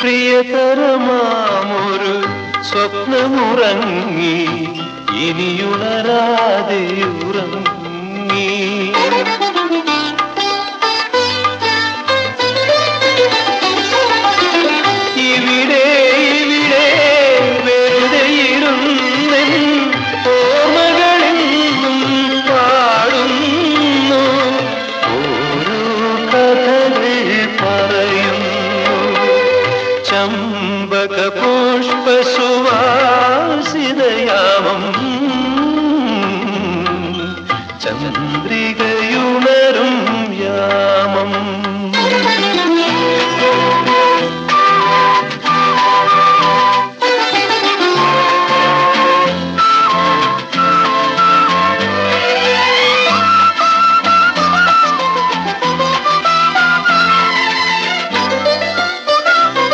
പ്രിയതരമാമൊരു സ്വപ്നമുറങ്ങി ഇനിയുണരാതെ ഉറങ്ങി. ഇവിടെ ഇവിടെ ചമ്പക ചമ്പകപുഷ്പസുവാസിതയാമം ചന്ദ്രികയും